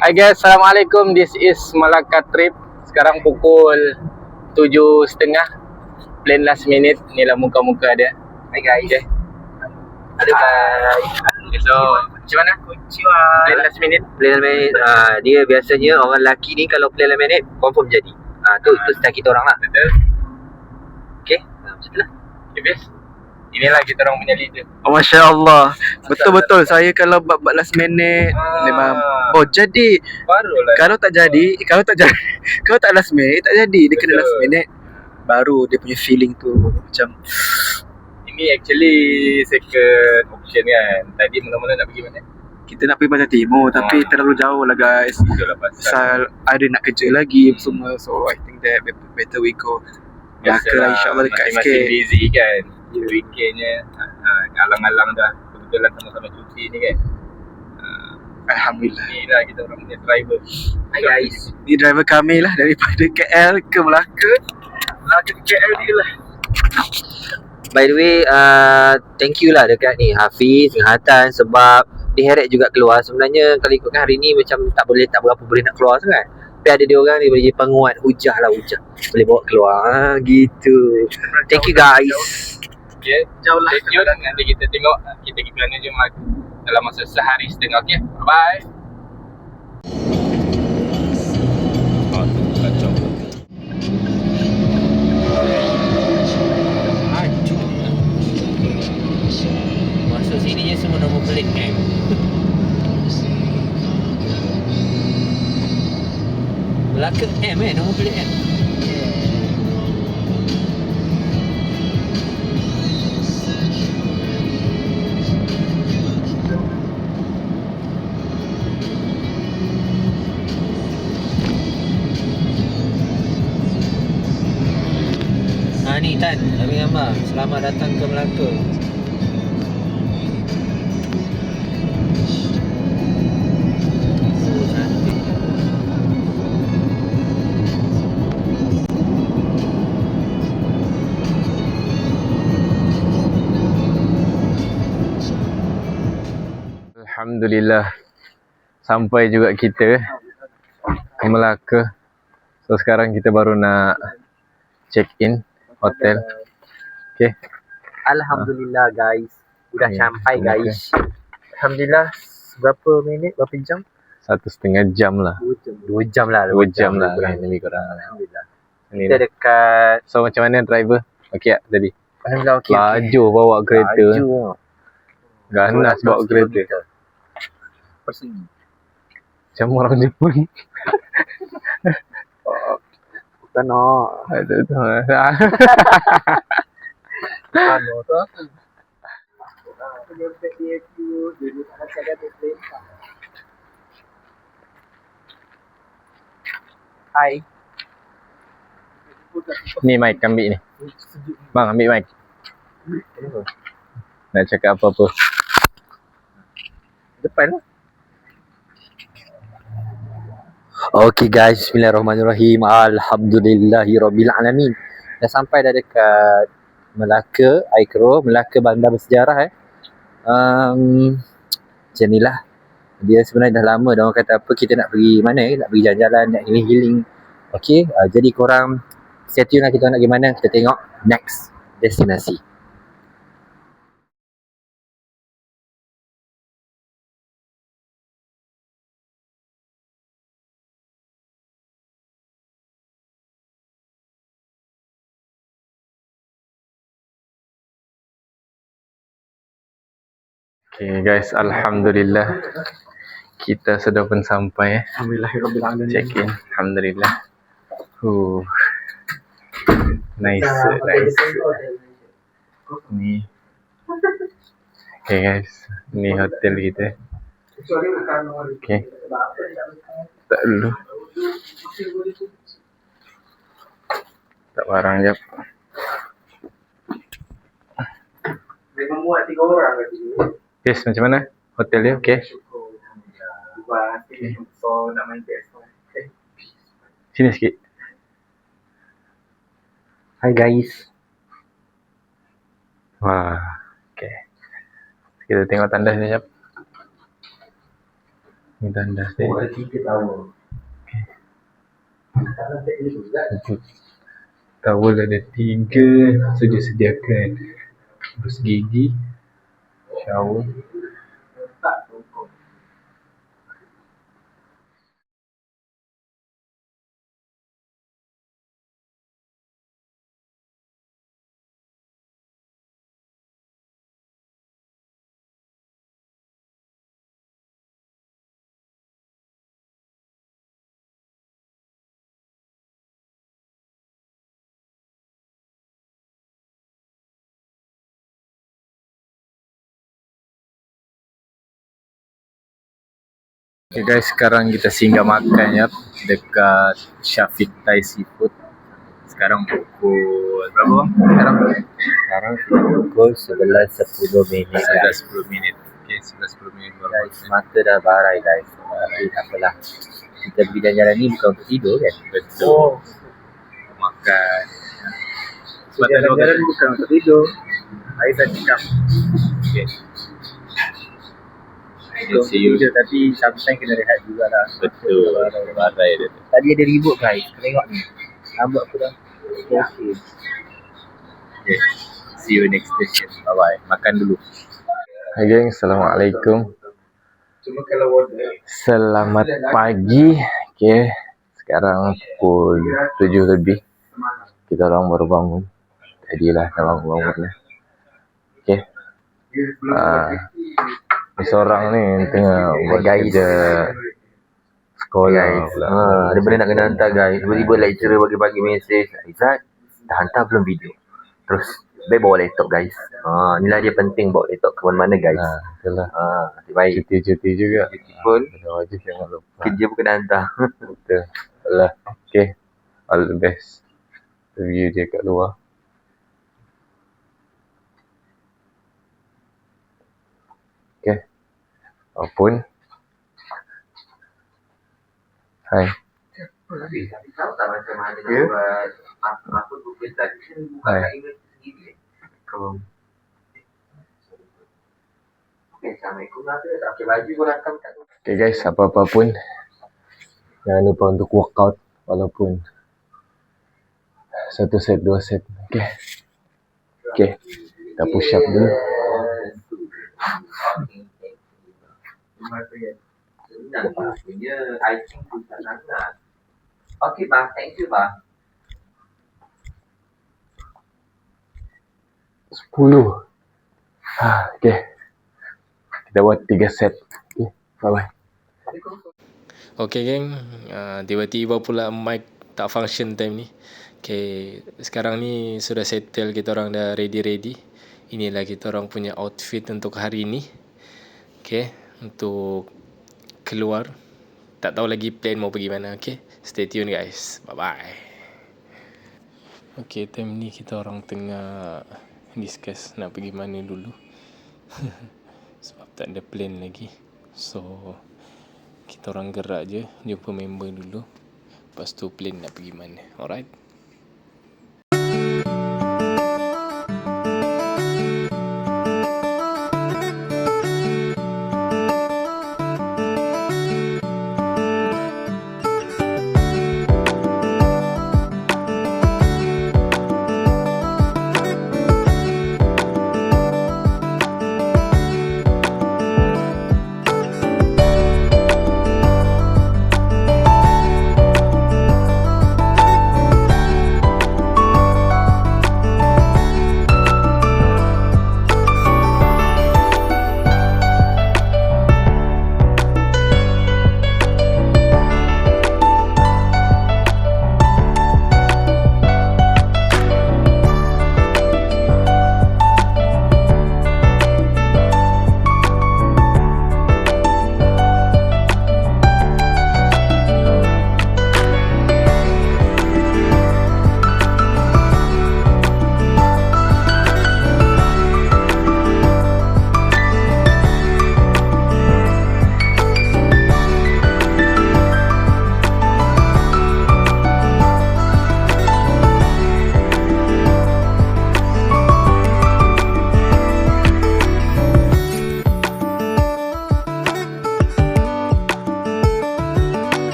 Hi guys, Assalamualaikum. This is Malacca Trip. Sekarang pukul tujuh setengah. Plan last minute. Inilah muka-muka dia. Hi guys. Okay. Hello guys. So, macam mana? Konnichiwa. Plan last minute. Plan minute uh, dia biasanya orang lelaki ni kalau plan minute confirm jadi. Ah uh, tu tu style kita orang lah. Betul? Okey. Uh, macam tu lah. Okay, best. Inilah kita orang punya leader. Oh, Masya Allah Betul-betul Saya kalau buat-buat last minute Ah. Memang Oh jadi Baru lah. Kalau tak jadi Kalau tak jadi Kalau tak last minute Tak jadi Dia kena Betul. last minute Baru dia punya feeling tu Macam Ini actually second option kan. Tadi mula-mula nak pergi mana? Kita nak pergi Pantai Timur Tapi Ah. terlalu jauh lah guys Betul lah pasal. Ada nak kerja lagi Semua So I think that better- we go Melaka lah insyaAllah dekat sikit busy kan. Yeah. Weekendnya ha, ha, alang-alang dah kebetulan sama-sama cuti ni kan. Ha, Alhamdulillah ni lah kita orang punya driver. Hi guys. Ni driver kami lah Daripada KL ke Melaka Melaka ke KL ni lah By the way, uh, thank you lah dekat ni Hafiz, dengan Hatan sebab dia heret juga keluar. Sebenarnya kalau ikutkan hari ni macam tak boleh tak berapa boleh nak keluar sangat. Tapi ada dia orang ni boleh jadi penguat hujah lah hujah. Boleh bawa keluar. Ha, gitu. Thank you guys. Okay. Jauh lah Stay tune nanti kita tengok kita pergi Kelana Jumat dalam masa sehari setengah. Okay. Bye. Nombor pelik M. Melaka M eh, nombor pelik M. Gambar. Selamat datang ke Melaka. Alhamdulillah sampai juga kita ke Melaka. So sekarang kita baru nak check in hotel. Okay. Alhamdulillah guys. Sudah Okay, sampai guys. Alhamdulillah berapa minit, berapa jam? Satu setengah jam lah. Dua jam lah. Dua jam lah lebih kan, kurang. lebih kurang. Alhamdulillah. Ni Kita lah. dekat So macam mana driver? Okey tak tadi? Alhamdulillah okey. Laju bawa kereta. Laju. Ganas bawa kereta. Persegi. Macam orang Jepun. Bukan nak. Aduh tu. Ano tu? Hai. ni mic ambil ni. Bang ambil mic. Nak cakap apa-apa. Depan lah. Okay guys, Bismillahirrahmanirrahim. Alhamdulillahirabbil alamin. Dah sampai dah dekat Melaka, Aikro, Melaka bandar bersejarah eh. Um, macam ni lah. Dia sebenarnya dah lama dah orang kata apa kita nak pergi mana eh, nak pergi jalan-jalan, nak healing-healing. Okay, uh, jadi korang stay tune lah kita nak pergi mana, kita tengok next destinasi. Okay guys, Alhamdulillah. Kita sudah pun sampai eh. Alhamdulillahirrahmanirrahim Check in. Alhamdulillah. Huh. Nice, nice. Ni. Okay guys, ni hotel kita. Okay. Tak dulu. Tak barang jap. Memang muat tiga orang kat sini Yes, macam mana? Hotel dia, okay. Okay. So Sini sikit. Hai guys. Wah, okay. Kita tengok tanda sekejap. Ni tandas dia. Oh, ada tiga tower. Lantai dia. Towel ada tiga sediakan Terus gigi 小五 Okay guys, sekarang kita singgah makan ya dekat Syafiq Thai Seafood. Sekarang pukul berapa? bang? Sekarang Sekarang pukul 11.10 minit. guys. 11.10 minit. Okay, 11.10 minit baru Guys, makan. mata dah barai guys. Tapi tak apalah. Kita pergi jalan-jalan ni bukan untuk tidur kan? Betul. Makan. Sebab tak ada Jalan-jalan makan. bukan untuk tidur. Air tak cakap. Okay. Tidur, tapi sometimes kena rehat juga lah. Betul. Barai dia tu. Tadi ada ribut guys. Tengok ni. Rambut aku dah. Okay. Okay. See you next station. Bye bye. Makan dulu. Hai geng, Assalamualaikum. Cuma kalau order Selamat pagi. Okay. Sekarang pukul 7 lebih. Kita orang baru bangun. Tadilah dah bangun-bangun lah. Okay. Ni seorang ni tengah buat Guys. kerja sekolah guys. pula. Ha, ada benda nak kena hantar guys. Tiba-tiba lecturer bagi-bagi mesej. Izzat, dah hantar belum video? Terus, baik bawa laptop guys. Ha, inilah dia penting bawa laptop ke mana-mana guys. Ha, itulah. Ha, nasib baik. Cuti-cuti juga. Cuti pun. Ada wajib jangan lupa. Kerja pun kena hantar. Betul. Alah. Okay. All the best. Review dia kat luar. Okay. Apapun. Hai. Tahu tak macam mana nak Ya? buat apa Google tadi. Hai. email sendiri. Kau. Okay. Okay. Okay guys, apa-apa pun. Jangan lupa untuk workout walaupun satu set, dua set. Okay. Okay. Kita push up dulu. Senang punya I think pun tak sangat. Okay, bah. Thank you, bah. Sepuluh. Ha, okay. Kita buat tiga set. Okay. Bye-bye. Okay geng, uh, tiba-tiba pula mic tak function time ni. Okay, sekarang ni sudah settle kita orang dah ready-ready. Inilah kita orang punya outfit untuk hari ni. Okay, untuk keluar. Tak tahu lagi plan mau pergi mana. Okay, stay tune guys. Bye-bye. Okay, time ni kita orang tengah discuss nak pergi mana dulu. Sebab tak ada plan lagi. So, kita orang gerak je jumpa member dulu lepas tu plan nak pergi mana alright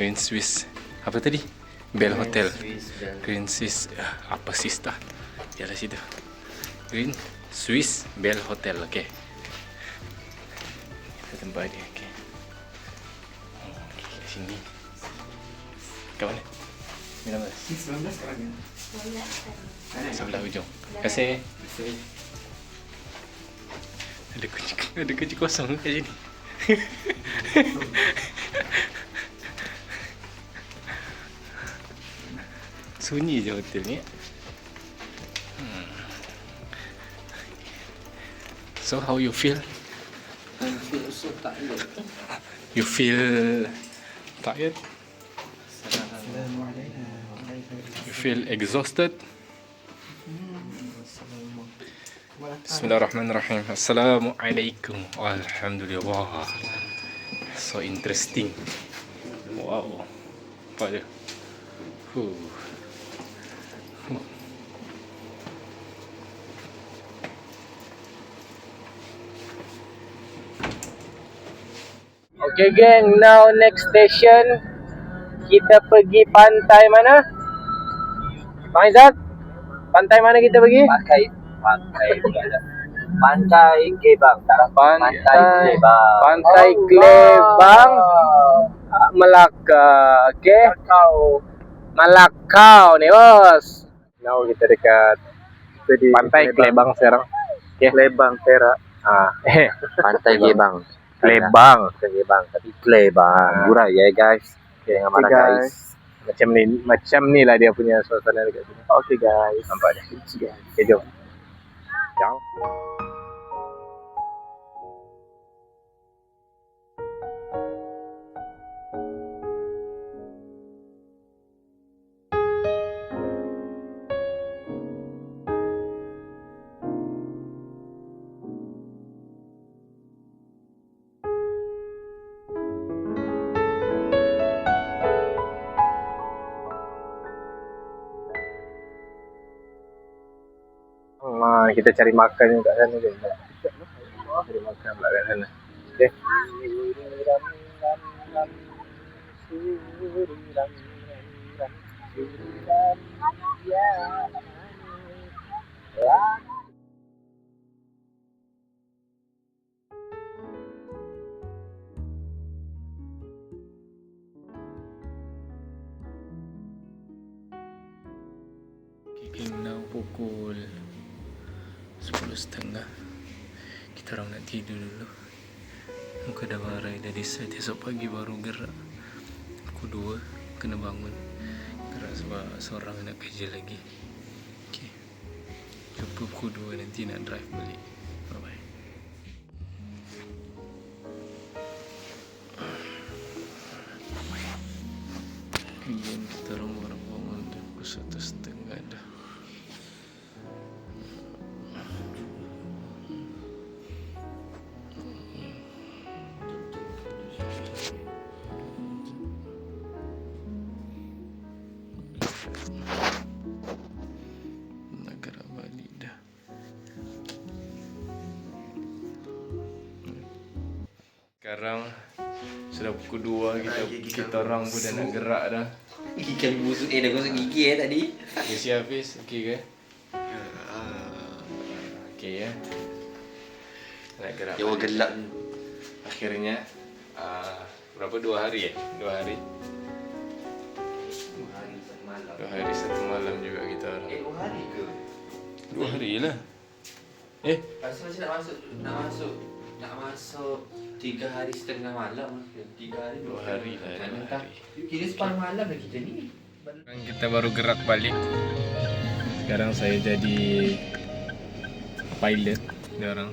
Green Swiss. Apa tadi? Bell Hotel. Green Swiss. Ah, apa sis dah? Jalan situ. Green Swiss Bell Hotel. Okey. Kita tempat dia. Okey. Okey, kat sini. Kat mana? Ni nama. 19 sekarang ya. Sebelah. Terima kasih. Ada kunci ada kunci kosong kat sini. Sunyi je hotel ni. Hmm. So how you feel? I feel so tired. You feel tired? You feel exhausted? Bismillahirrahmanirrahim. Assalamualaikum. Alhamdulillah. So interesting. Wow. Apa Okay geng, now next station kita pergi pantai mana? Bang Izzat? Pantai mana kita pergi? Pantai. Tak Pantai- Pantai Gebang. Pantai Klebang Ah, Melaka. Okay. Malakau ni bos. Now kita dekat Pantai Klebang sekarang. Okay. Lebang Perak. Ah, Pantai Gebang. Klebang. Bukan Gebang tapi Klebang. Murah ya guys. Okay, dengan mana Okay, guys? guys. Macam ni, macam ni lah dia punya suasana dekat sini. Okay guys. Nampak dia? Okay, jom. Jom. Ah, kita cari makan kat sana je. Cari makan pula kat sana. Okay. Kicking now pukul 10.30 Kita orang nak tidur dulu. Muka dah barai dah decide Esok pagi baru gerak. Pukul 2 Kena bangun. Gerak sebab seorang nak kerja lagi. Okay Jumpa pukul 2 nanti nak drive balik. Kemudian kita orang baru bangun Pukul satu setengah dah Sekarang Sudah pukul 2 kita, kita orang pun dah nak gerak dah Gigi kami busuk eh dah gosok gigi eh tadi. Okay siap Hafiz Okey ke? Okey ya Nak gerak Ya balik. gelap. Akhirnya uh, Berapa? Dua hari eh? Dua hari Dua hari satu malam juga kita orang Eh, dua hari ke? Dua hari lah Eh Rasa macam nak masuk nak masuk nak masuk tiga hari setengah malam. Tiga hari Dua hari lah Dua hari. Kira separuh malam dah kita ni. Sekarang kita baru gerak balik. Sekarang saya jadi Pilot Dia orang.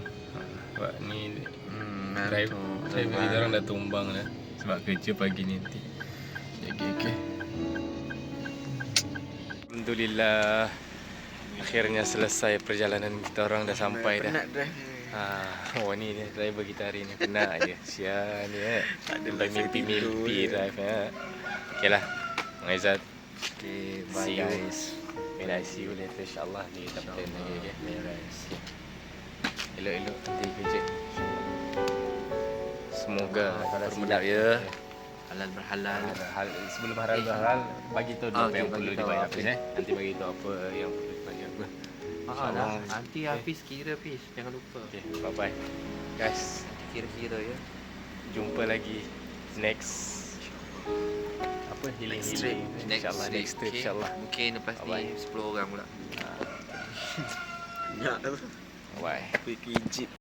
Buat ni hmm, Drive Driver dia orang dah tumbang dah Sebab kerja pagi ni nanti. Okay okay Alhamdulillah Akhirnya selesai perjalanan kita orang dah sampai dah. Penat drive. Ah, oh ni dia driver kita hari ni penat je. Sial ni eh. Tak ada mimpi-mimpi drive eh. Okeylah. Mang Aizat. Okay, See you. And I see you later insyaAllah di tempat lain lagi okay? Elok-elok nanti kerja Semoga Ah, bermudah ya. Halal berhalal. Hal sebelum halal berhalal bagi tahu Ah, apa yang perlu dibayar. Hafiz eh. Nanti bagi tahu apa yang. Ah, lah. Nanti Hafiz kira Hafiz. Jangan lupa. Okey, bye bye. Guys, Kira-kira ya. jumpa lagi next apa healing Next healing trip. Next insyaallah trip, next trip okay. insyaallah Mungkin lepas Bye-bye. ni 10 orang pula. bye Quick Egypt.